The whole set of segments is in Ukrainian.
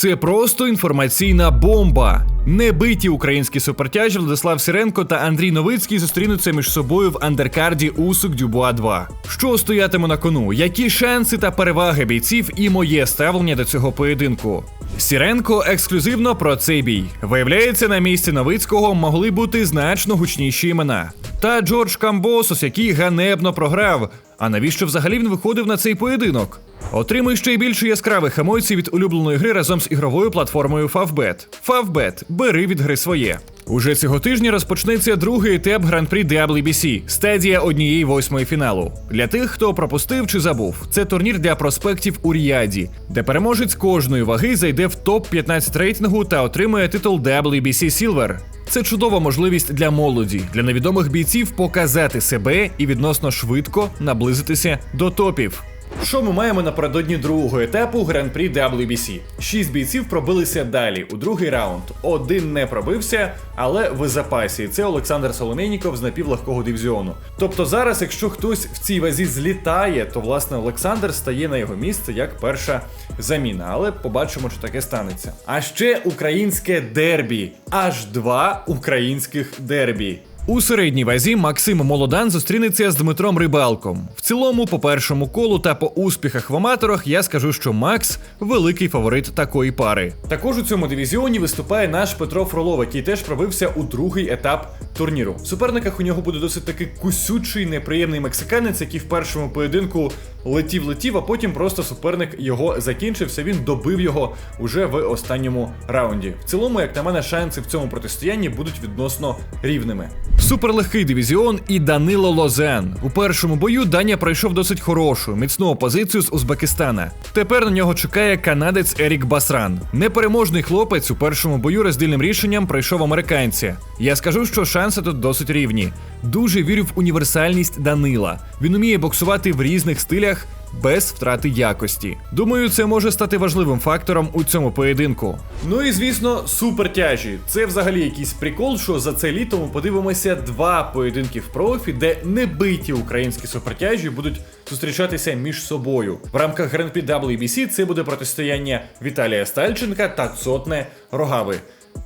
Це просто інформаційна бомба. Небиті українські супертяжі Владислав Сіренко та Андрій Новицький зустрінуться між собою в андеркарді Усук Дюбуа 2. Що стоятиме на кону? Які шанси та переваги бійців і моє ставлення до цього поєдинку? Сіренко ексклюзивно про цей бій. Виявляється, на місці Новицького могли бути значно гучніші імена. Та Джордж Камбосос, який ганебно програв. А навіщо взагалі він виходив на цей поєдинок? Отримуй ще й більше яскравих емоцій від улюбленої гри разом з ігровою платформою Favbet. Favbet. бери від гри своє. Уже цього тижня розпочнеться другий етап гран-прі WBC – стадія однієї восьмої фіналу. Для тих, хто пропустив чи забув, це турнір для проспектів у Ріаді, де переможець кожної ваги зайде в топ 15 рейтингу та отримує титул WBC Silver. Це чудова можливість для молоді, для невідомих бійців показати себе і відносно швидко наблизитися до топів. Що ми маємо напередодні другого етапу гран-прі WBC? Шість бійців пробилися далі у другий раунд. Один не пробився, але в запасі. Це Олександр Соломейніков з напівлегкого дивізіону. Тобто зараз, якщо хтось в цій вазі злітає, то власне Олександр стає на його місце як перша заміна. Але побачимо, що таке станеться. А ще українське дербі. Аж два українських дербі. У середній вазі Максим Молодан зустрінеться з Дмитром Рибалком. В цілому, по першому колу та по успіхах в аматорах, я скажу, що Макс великий фаворит такої пари. Також у цьому дивізіоні виступає наш Петро Фролов, який теж пробився у другий етап турніру. В суперниках у нього буде досить таки кусючий, неприємний мексиканець, який в першому поєдинку летів-летів, а потім просто суперник його закінчився. Він добив його уже в останньому раунді. В цілому, як на мене, шанси в цьому протистоянні будуть відносно рівними. Суперлегкий дивізіон і Данило Лозен. У першому бою Даня пройшов досить хорошу, міцну опозицію з Узбекистана. Тепер на нього чекає канадець Ерік Басран. Непереможний хлопець у першому бою роздільним рішенням пройшов американця. Я скажу, що шанси тут досить рівні. Дуже вірю в універсальність Данила. Він уміє боксувати в різних стилях. Без втрати якості. Думаю, це може стати важливим фактором у цьому поєдинку. Ну і звісно, супертяжі. Це взагалі якийсь прикол, що за це літо ми подивимося два поєдинки в профі, де небиті українські супертяжі будуть зустрічатися між собою. В рамках Гран-прі WBC це буде протистояння Віталія Стальченка та Цотне Рогави.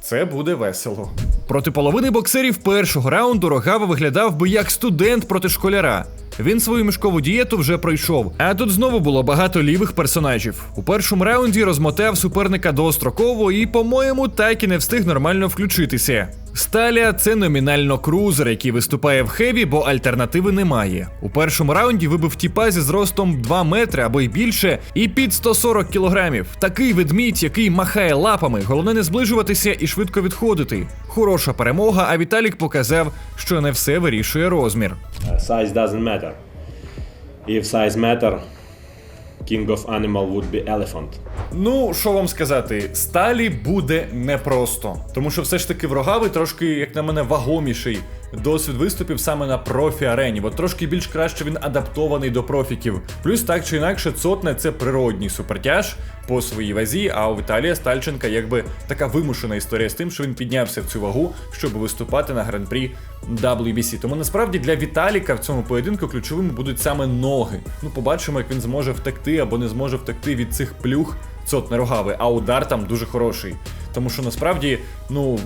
Це буде весело. Проти половини боксерів першого раунду Рогава виглядав би як студент проти школяра. Він свою мішкову дієту вже пройшов. А тут знову було багато лівих персонажів. У першому раунді розмотав суперника достроково і, по-моєму, так і не встиг нормально включитися. Сталя це номінально крузер, який виступає в хеві, бо альтернативи немає. У першому раунді вибив тіпа зі зростом 2 метри або й більше, і під 140 кілограмів. Такий ведмідь, який махає лапами. Головне не зближуватися і швидко відходити. Хороша перемога, а Віталік показав, що не все вирішує розмір. Size doesn't matter. If size matter, king of animal would be elephant. Ну, що вам сказати, сталі буде непросто. Тому що все ж таки в Рогави трошки, як на мене, вагоміший досвід виступів саме на профі арені. От трошки більш краще він адаптований до профіків. Плюс так чи інакше, цотне це природній супертяж по своїй вазі. А у Віталія Стальченка якби така вимушена історія з тим, що він піднявся в цю вагу, щоб виступати на гран-прі WBC. Тому насправді для Віталіка в цьому поєдинку ключовими будуть саме ноги. Ну, побачимо, як він зможе втекти або не зможе втекти від цих плюх цотне рогави, а удар там дуже хороший. Тому що насправді, ну,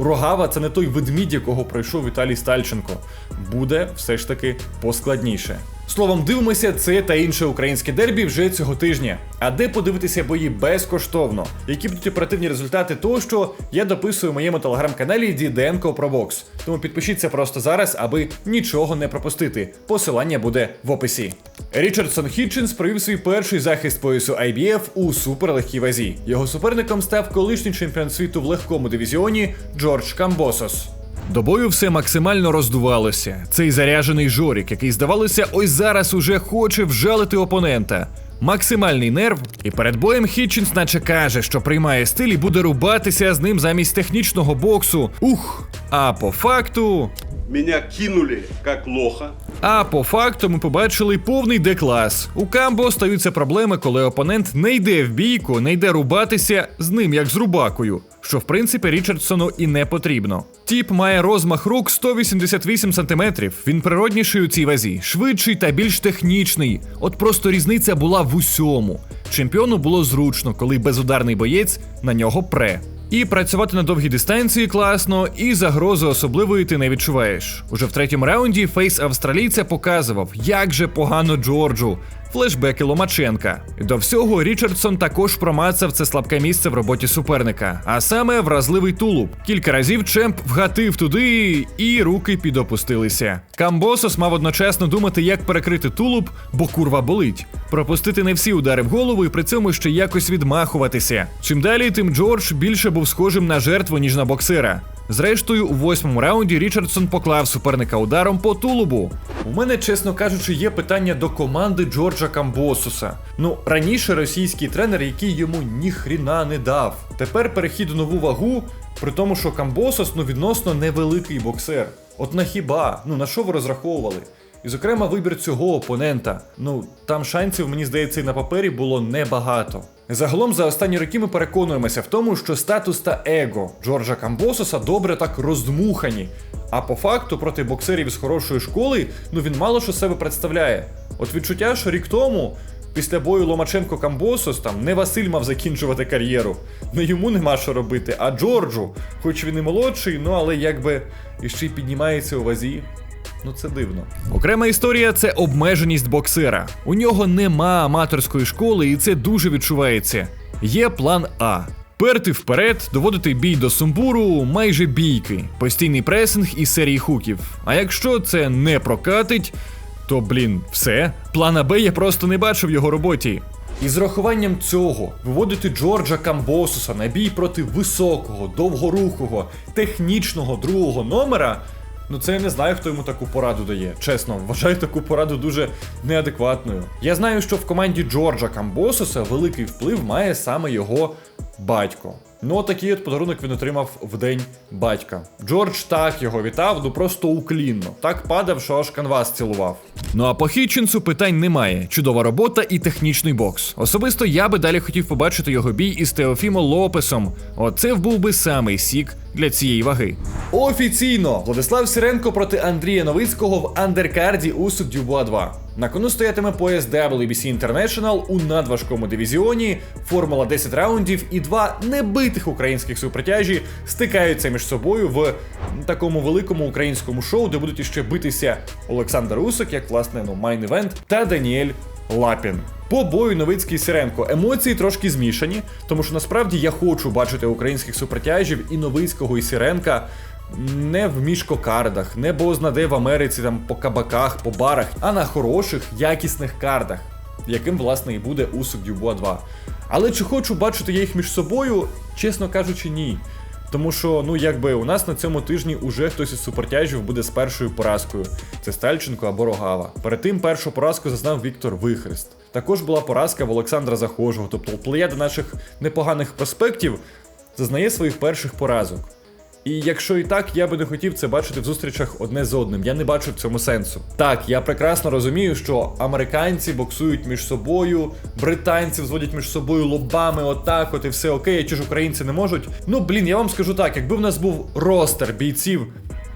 рогава це не той ведмідь, якого пройшов Віталій Стальченко. Буде все ж таки поскладніше. Словом, дивимося це та інше українське дербі вже цього тижня. А де подивитися бої безкоштовно? Які будуть оперативні результати того, що я дописую в моєму телеграм-каналі Діденко про бокс. Тому підпишіться просто зараз, аби нічого не пропустити. Посилання буде в описі. Річардсон Хітченс провів свій перший захист поясу IBF у суперлегкій вазі. Його суперником став колишній чемпіон світу в легкому дивізіоні Джордж Камбосос. До бою все максимально роздувалося. Цей заряжений жорік, який, здавалося, ось зараз уже хоче вжалити опонента. Максимальний нерв, і перед боєм Хітчинс наче каже, що приймає стиль і буде рубатися з ним замість технічного боксу. Ух! А по факту. Меня кинули как лоха. А по факту ми побачили повний Д-клас. У Камбо стаються проблеми, коли опонент не йде в бійку, не йде рубатися з ним як з рубакою. що в принципі Річардсону і не потрібно. Тіп має розмах рук 188 см. Він природніший у цій вазі, швидший та більш технічний. От просто різниця була в усьому. Чемпіону було зручно, коли безударний боєць на нього пре. І працювати на довгій дистанції класно, і загрози особливої ти не відчуваєш. Уже в третьому раунді фейс австралійця показував, як же погано Джорджу. Флешбеки Ломаченка. До всього Річардсон також промацав це слабке місце в роботі суперника, а саме вразливий тулуб. Кілька разів Чемп вгатив туди, і руки підопустилися. Камбосос мав одночасно думати, як перекрити тулуб, бо курва болить. Пропустити не всі удари в голову і при цьому ще якось відмахуватися. Чим далі, тим Джордж більше був схожим на жертву, ніж на боксера. Зрештою, у восьмому раунді Річардсон поклав суперника ударом по тулубу. У мене, чесно кажучи, є питання до команди Джорджа Камбосуса. Ну, раніше російський тренер, який йому ніхріна не дав. Тепер перехід у нову вагу, при тому, що Камбосос ну відносно невеликий боксер. От на хіба? Ну на що ви розраховували? І, зокрема, вибір цього опонента. Ну, там шансів, мені здається, і на папері було небагато. Загалом за останні роки ми переконуємося в тому, що статус та его Джорджа Камбососа добре так роздмухані. А по факту проти боксерів з хорошої школи, ну він мало що себе представляє. От відчуття, що рік тому, після бою Ломаченко Камбосос, там не Василь мав закінчувати кар'єру. Ну йому нема що робити. А Джорджу, хоч він і молодший, ну але якби іще й піднімається у вазі. Ну це дивно. Окрема історія це обмеженість боксера. У нього нема аматорської школи, і це дуже відчувається. Є план А. Перти вперед, доводити бій до сумбуру, майже бійки, постійний пресинг і серії хуків. А якщо це не прокатить, то блін, все. Плана Б я просто не бачив в його роботі. І з рахуванням цього виводити Джорджа Камбосуса на бій проти високого, довгорухого, технічного другого номера. Ну це я не знаю, хто йому таку пораду дає. Чесно, вважаю таку пораду дуже неадекватною. Я знаю, що в команді Джорджа Камбосуса великий вплив має саме його батько. Ну, такий от подарунок він отримав в день батька. Джордж так його вітав, ну просто уклінно. Так падав, що аж канвас цілував. Ну а по Хітчинсу питань немає. Чудова робота і технічний бокс. Особисто я би далі хотів побачити його бій із Теофімо Лопесом. Оце був би самий сік для цієї ваги. Офіційно Владислав Сіренко проти Андрія Новицького в андеркарді Усук Дюбуа 2. На кону стоятиме пояс WBC International у надважкому дивізіоні, формула 10 раундів і два небитих українських супертяжі стикаються між собою в такому великому українському шоу, де будуть іще битися Олександр Усик, як власне ну майн-івент, та Даніель Лапін. По бою Новицький Сиренко емоції трошки змішані, тому що насправді я хочу бачити українських супертяжів і Новицького, і Сиренка не в мішкокардах, не бозна де в Америці там по кабаках, по барах, а на хороших, якісних кардах, яким власне і буде Усик Дюбуа 2. Але чи хочу бачити я їх між собою, чесно кажучи, ні. Тому що, ну якби у нас на цьому тижні уже хтось із супертяжів буде з першою поразкою. Це Стальченко або Рогава. Перед тим першу поразку зазнав Віктор Вихрест. Також була поразка в Олександра Захожого, тобто плеяда наших непоганих проспектів зазнає своїх перших поразок. І якщо і так, я би не хотів це бачити в зустрічах одне з одним. Я не бачу в цьому сенсу. Так, я прекрасно розумію, що американці боксують між собою, британці зводять між собою лобами, отак, от і все окей, а чи ж українці не можуть. Ну блін, я вам скажу так, якби в нас був ростер бійців.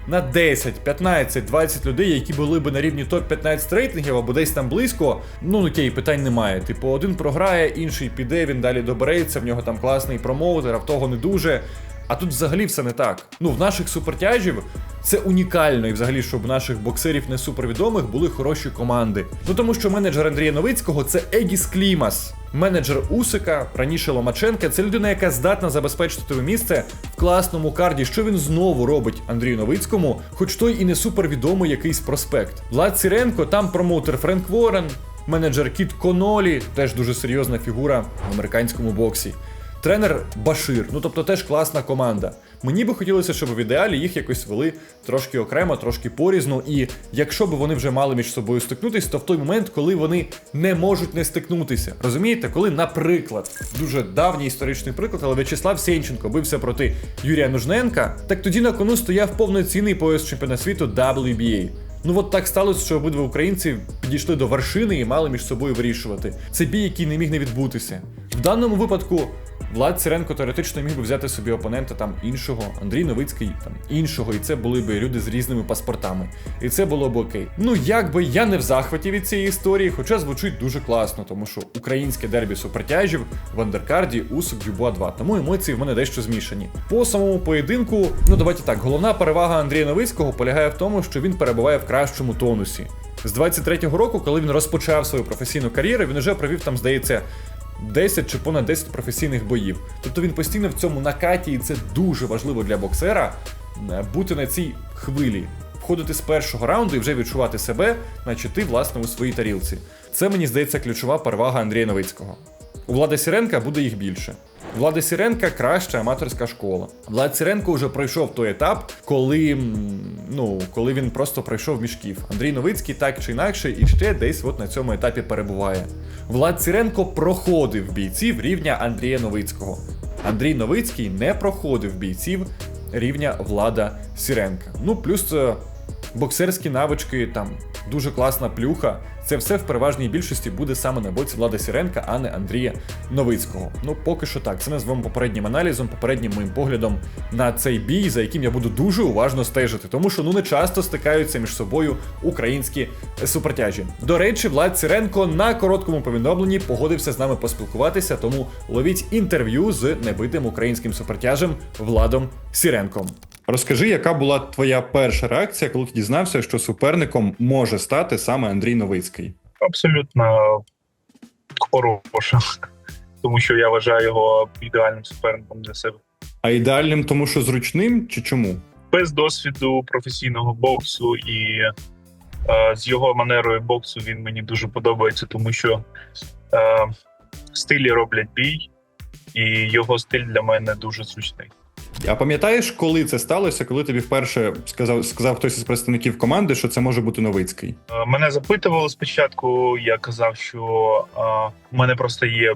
На 10, 15, 20 людей, які були б на рівні топ-15 рейтингів або десь там близько, ну окей, питань немає. Типу, один програє, інший піде, він далі добереться, в нього там класний промоутер, а в того не дуже. А тут взагалі все не так. Ну, в наших супертяжів це унікально, і взагалі, щоб наших боксерів не супервідомих були хороші команди. Ну тому що менеджер Андрія Новицького це Егіс Клімас. Менеджер Усика, раніше Ломаченка, це людина, яка здатна забезпечити тобі місце в класному карді, що він знову робить Андрію Новицькому, хоч той і не супервідомий якийсь проспект. Влад Сіренко, там промоутер Френк Ворен, менеджер Кіт Конолі, теж дуже серйозна фігура в американському боксі. Тренер Башир, ну тобто теж класна команда. Мені би хотілося, щоб в ідеалі їх якось вели трошки окремо, трошки порізно. І якщо б вони вже мали між собою стикнутись, то в той момент, коли вони не можуть не стикнутися. Розумієте, коли, наприклад, дуже давній історичний приклад, але В'ячеслав Сєнченко бився проти Юрія Нужненка, так тоді на кону стояв повноцінний пояс чемпіона світу WBA. Ну от так сталося, що обидва українці підійшли до вершини і мали між собою вирішувати. Це бій, який не міг не відбутися. В даному випадку Влад Сиренко теоретично міг би взяти собі опонента там іншого, Андрій Новицький там іншого, і це були б люди з різними паспортами. І це було б окей. Ну якби я не в захваті від цієї історії, хоча звучить дуже класно, тому що українське дербі супертяжів в андеркарді Усук Дюбуа 2. Тому емоції в мене дещо змішані. По самому поєдинку, ну давайте так, головна перевага Андрія Новицького полягає в тому, що він перебуває в кращому тонусі. З 23-го року, коли він розпочав свою професійну кар'єру, він вже провів там, здається, 10 чи понад 10 професійних боїв. Тобто він постійно в цьому накаті, і це дуже важливо для боксера е, бути на цій хвилі, входити з першого раунду і вже відчувати себе, наче ти власне у своїй тарілці. Це мені здається ключова перевага Андрія Новицького. У Влада Сіренка буде їх більше. Влада Сіренка краща аматорська школа. Влад Сіренко вже пройшов той етап, коли, ну, коли він просто пройшов мішків. Андрій Новицький так чи інакше і ще десь от на цьому етапі перебуває. Влад Сіренко проходив бійців рівня Андрія Новицького. Андрій Новицький не проходив бійців рівня Влада Сіренка. Ну, плюс е, боксерські навички, там дуже класна плюха. Це все в переважній більшості буде саме на боці Влада Сіренка, а не Андрія Новицького. Ну, поки що так. Це назвемо попереднім аналізом, попереднім моїм поглядом на цей бій, за яким я буду дуже уважно стежити, тому що ну не часто стикаються між собою українські супертяжі. До речі, Влад Сіренко на короткому повідомленні погодився з нами поспілкуватися, тому ловіть інтерв'ю з небитим українським супертяжем Владом Сіренком. Розкажи, яка була твоя перша реакція, коли ти дізнався, що суперником може стати саме Андрій Новицький? абсолютно хороша, тому що я вважаю його ідеальним суперником для себе. А ідеальним, тому що зручним чи чому? Без досвіду професійного боксу і е, з його манерою боксу він мені дуже подобається, тому що е, стилі роблять бій, і його стиль для мене дуже зручний. А пам'ятаєш, коли це сталося, коли тобі вперше сказав, сказав хтось із представників команди, що це може бути Новицький? Е, Мене запитували спочатку. Я казав, що е, в мене просто є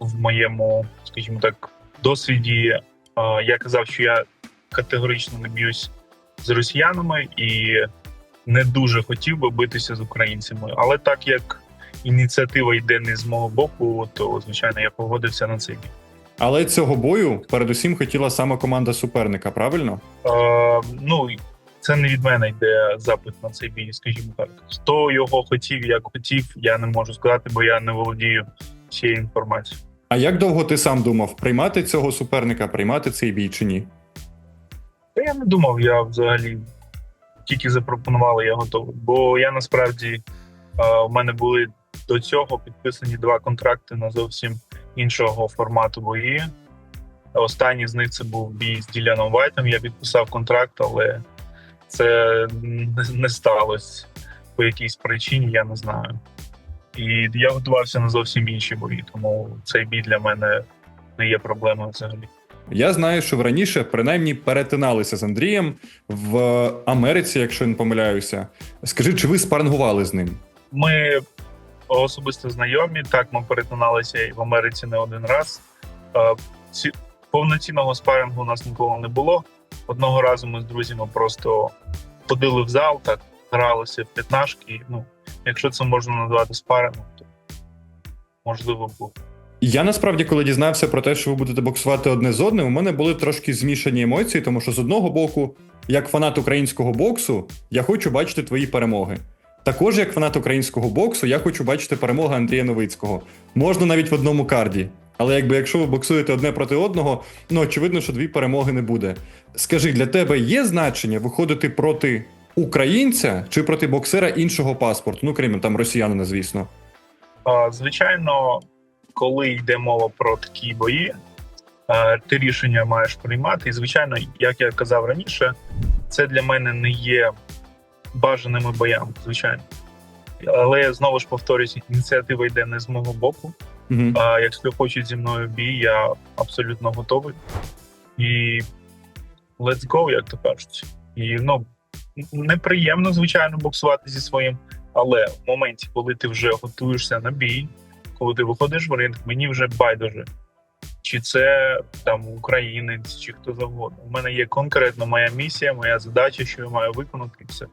в моєму, скажімо так, досвіді. е, я казав, що я категорично не б'юсь з росіянами і не дуже хотів би битися з українцями. Але так як ініціатива йде не з мого боку, то звичайно я погодився на бій. Але цього бою передусім хотіла саме команда суперника, правильно? Е, ну це не від мене йде запит на цей бій, скажімо так. Хто його хотів, як хотів, я не можу сказати, бо я не володію цією інформацією. А як довго ти сам думав, приймати цього суперника, приймати цей бій чи ні? Та я не думав, я взагалі тільки запропонували, я готовий. Бо я насправді е, в мене були до цього підписані два контракти на зовсім іншого формату бої. Останній з них це був бій з Діляном Вайтом. Я підписав контракт, але це не- сталося по якійсь причині, я не знаю. І я готувався на зовсім інші бої, тому цей бій для мене не є проблемою взагалі. Я знаю, що раніше принаймні перетиналися з Андрієм в Америці, якщо не помиляюся. Скажи, чи ви спарингували з ним? Ми особисто знайомі. Так, ми перетиналися і в Америці не один раз. Е, ці- Повноцінного спарингу у нас ніколи не було. Одного разу ми з друзями просто ходили в зал, так гралися в п'ятнашки. Ну, якщо це можна назвати спарингом, то можливо було. Я насправді, коли дізнався про те, що ви будете боксувати одне з одним, у мене були трошки змішані емоції, тому що з одного боку, як фанат українського боксу, я хочу бачити твої перемоги. Також, як фанат українського боксу, я хочу бачити перемоги Андрія Новицького. Можна навіть в одному карді. Але якби якщо ви боксуєте одне проти одного, ну очевидно, що дві перемоги не буде. Скажи, для тебе є значення виходити проти українця чи проти боксера іншого паспорту? Ну, крім там росіянина, звісно. Звичайно, коли йде мова про такі бої, е, ти рішення маєш приймати. І, звичайно, як я казав раніше, це для мене не є бажаними боями, звичайно. Але знову ж повторюсь, ініціатива йде не з мого боку. Угу. А якщо хочуть зі мною бій, я абсолютно готовий. І let's go, як то кажуть. І ну неприємно, звичайно, боксувати зі своїм. Але в моменті, коли ти вже готуєшся на бій, коли ти виходиш в ринг, мені вже байдуже. Чи це там українець, чи хто завгодно. У мене є конкретно моя місія, моя задача, що я маю виконати, і все.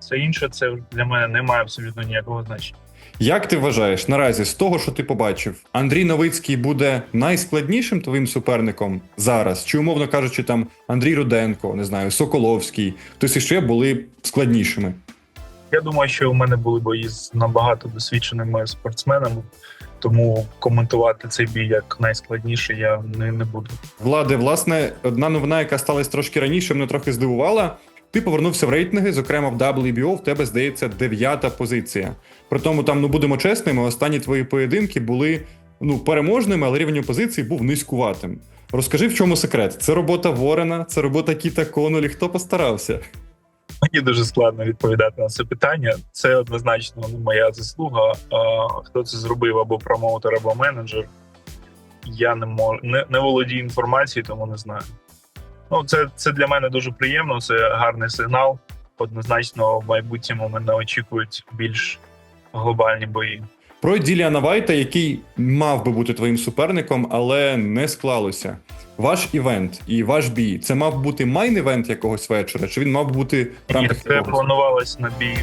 Все інше це для мене не має абсолютно ніякого значення. Як ти вважаєш, наразі з того, що ти побачив, Андрій Новицький буде найскладнішим твоїм суперником зараз? Чи, умовно кажучи, там Андрій Руденко, не знаю, Соколовський, хтось іще були складнішими? Я думаю, що у мене були бої з набагато досвідченими спортсменами, тому коментувати цей бій як найскладніший я не, не буду. Влади, власне, одна новина, яка сталася трошки раніше, мене трохи здивувала. Ти повернувся в рейтинги, зокрема в WBO, в тебе здається дев'ята позиція. При тому, там, ну будемо чесними, останні твої поєдинки були ну переможними, але рівень позиції був низькуватим. Розкажи, в чому секрет? Це робота Ворена, це робота Кіта Конолі. Хто постарався? Мені дуже складно відповідати на це питання. Це однозначно ну, моя заслуга. А хто це зробив або промоутер, або менеджер? Я не можу не, не володію інформацією, тому не знаю. Ну, це, це для мене дуже приємно. Це гарний сигнал. Однозначно, в майбутньому мене очікують більш глобальні бої. Про Діліана Вайта, який мав би бути твоїм суперником, але не склалося. Ваш івент і ваш бій це мав бути майн-івент якогось вечора, чи він мав бути Ні, це якогось? планувалось на бій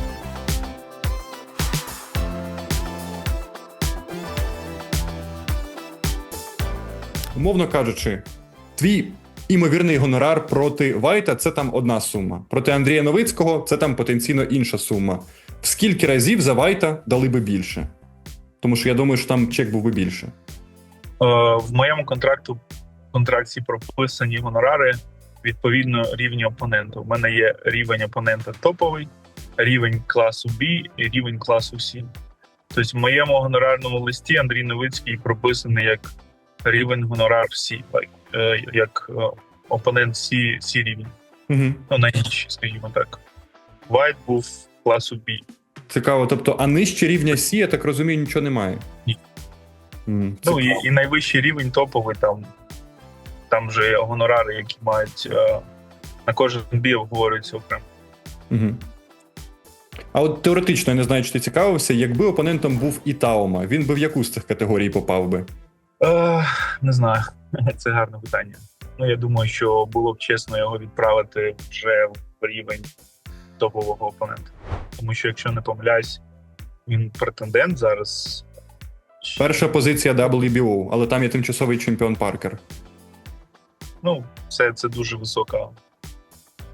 Умовно кажучи, твій імовірний гонорар проти Вайта це там одна сума. Проти Андрія Новицького це там потенційно інша сума. В скільки разів за Вайта дали би більше? Тому що я думаю, що там чек був би більше. Е, в моєму контракту контракті прописані гонорари відповідно рівню опонента. У мене є рівень опонента топовий, рівень класу B і рівень класу C. Тобто в моєму гонорарному листі Андрій Новицький прописаний як рівень гонорар C, як е, опонент C, C рівень. Угу. Ну, найнижчий, скажімо так. Вайт був класу B. Цікаво. Тобто, а нижче рівня Сі, я так розумію, нічого немає. Ні. М, Ну і, і найвищий рівень топовий там. Там же гонорари, які мають е, на кожен бій обговорюються окремо. Угу. А от теоретично, я не знаю, чи ти цікавився, якби опонентом був Ітаума, він би в яку з цих категорій попав би? Е, не знаю, це гарне питання. Ну я думаю, що було б чесно його відправити вже в рівень топового опонента. Тому що, якщо не помиляюсь, він претендент зараз. Перша позиція WBO, але там є тимчасовий чемпіон Паркер. Ну, це, це дуже висока,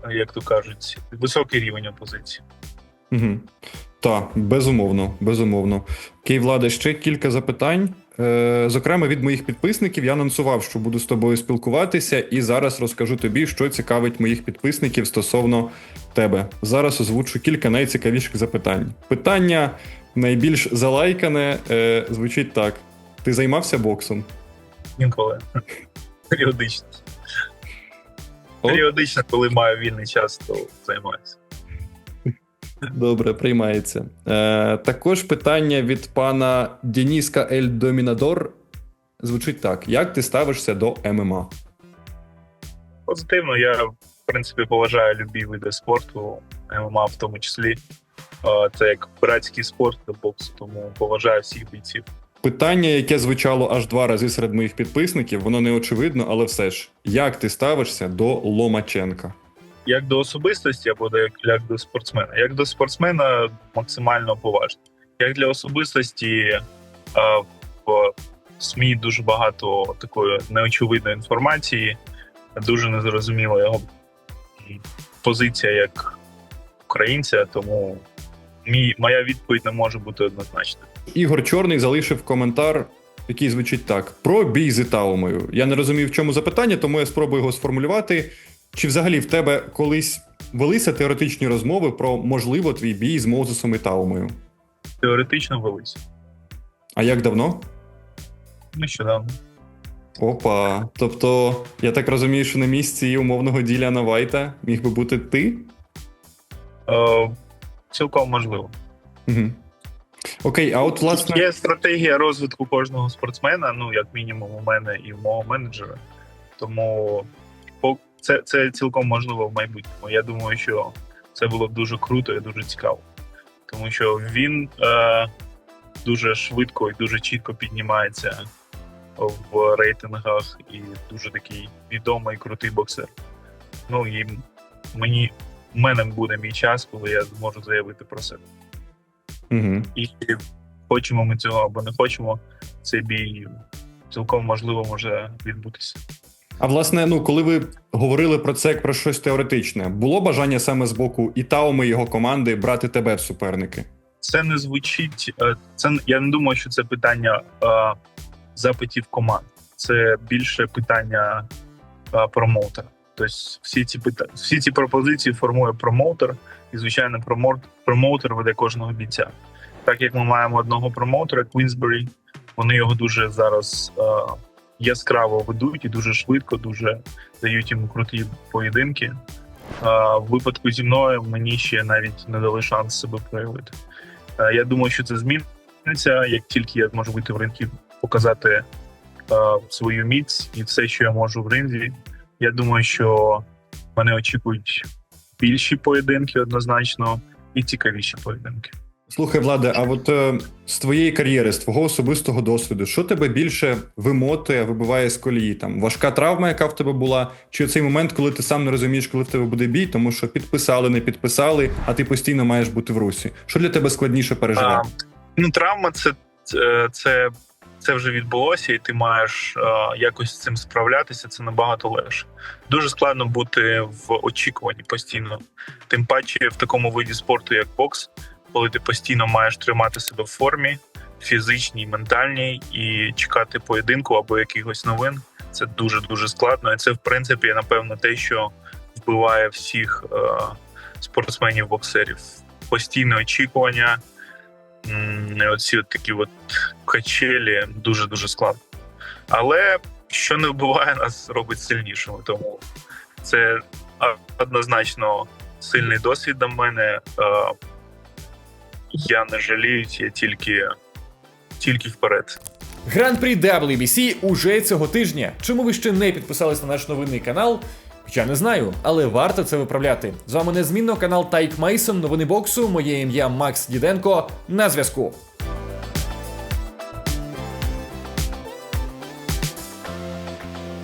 як то кажуть, високий рівень опозиції. Угу. Так, безумовно, безумовно. Окей, Влада, ще кілька запитань. Е, зокрема, від моїх підписників я анонсував, що буду з тобою спілкуватися, і зараз розкажу тобі, що цікавить моїх підписників стосовно тебе. Зараз озвучу кілька найцікавіших запитань. Питання найбільш залайкане е, звучить так: ти займався боксом? Інколи. Періодично. Періодично, коли маю вільний час, то займаюся. Добре, приймається. Е, також питання від пана Дениска Ель Домінадор звучить так: як ти ставишся до ММА? Позитивно, я в принципі поважаю любі види спорту, ММА в тому числі. Е, Це як братський спорт до боксу, тому поважаю всіх бійців. Питання, яке звучало аж два рази серед моїх підписників, воно не очевидно, але все ж, як ти ставишся до Ломаченка? Як до особистості або як, як до спортсмена. Як до спортсмена максимально поважно. Як для особистості в СМІ дуже багато такої неочевидної інформації, дуже незрозуміла його позиція як українця, тому мій, моя відповідь не може бути однозначною. Ігор Чорний залишив коментар, який звучить так: про бій з Ітаумою. Я не розумію, в чому запитання, тому я спробую його сформулювати. Чи взагалі в тебе колись велися теоретичні розмови про можливо твій бій з Мозесом Ітаумою? Теоретично велись. А як давно? Нещодавно. Опа. Тобто, я так розумію, що на місці умовного Діляна Вайта міг би бути ти? Е, цілком можливо. Угу. Окей, а от власне. Є стратегія розвитку кожного спортсмена, ну як мінімум у мене і в мого менеджера. Тому це, це цілком можливо в майбутньому. Я думаю, що це було б дуже круто і дуже цікаво. Тому що він е, дуже швидко і дуже чітко піднімається в рейтингах і дуже такий відомий крутий боксер. Ну і мені в мене буде мій час, коли я зможу заявити про себе. Угу. І хочемо ми цього або не хочемо, цей бій цілком можливо може відбутися. А власне, ну коли ви говорили про це як про щось теоретичне, було бажання саме з боку і Тауми, і його команди брати тебе в суперники? Це не звучить. е, Це я не думаю, що це питання е, запитів команд. Це більше питання е, промоутера. Тобто всі ці пита... всі ці пропозиції формує промоутер, і звичайно, промоут... промоутер веде кожного бійця. Так як ми маємо одного промоутера, Queensbury, вони його дуже зараз е, яскраво ведуть і дуже швидко, дуже дають йому круті поєдинки. Е, в випадку зі мною мені ще навіть не дали шанс себе проявити. Е, Я думаю, що це зміниться, як тільки я зможу вийти в ринг і показати е, свою міць і все, що я можу в ринзі. Я думаю, що мене очікують більші поєдинки однозначно і цікавіші поєдинки. Слухай, Владе, а от е, з твоєї кар'єри, з твого особистого досвіду, що тебе більше вимотує, вибиває з колії? Там важка травма, яка в тебе була, чи цей момент, коли ти сам не розумієш, коли в тебе буде бій, тому що підписали, не підписали, а ти постійно маєш бути в русі. Що для тебе складніше А, переживати? ну, травма це, це, це, це вже відбулося, і ти маєш е, якось з цим справлятися. Це набагато легше. Дуже складно бути в очікуванні постійно. Тим паче в такому виді спорту, як бокс, коли ти постійно маєш тримати себе в формі, фізичній, ментальній, і чекати поєдинку або якихось новин. Це дуже дуже складно. І це, в принципі, напевно, те, що вбиває всіх е, спортсменів-боксерів. Постійне очікування. Оці от такі от качелі дуже дуже складно. Але що не вбиває нас, робить сильнішими. Тому це однозначно сильний досвід до мене. Я не жалію, я тільки, тільки вперед. Гран-прі WBC уже цього тижня. Чому ви ще не підписались на наш новинний канал? Я не знаю, але варто це виправляти. З вами незмінно канал Тайк Мейсон, новини боксу. Моє ім'я Макс Діденко. На зв'язку.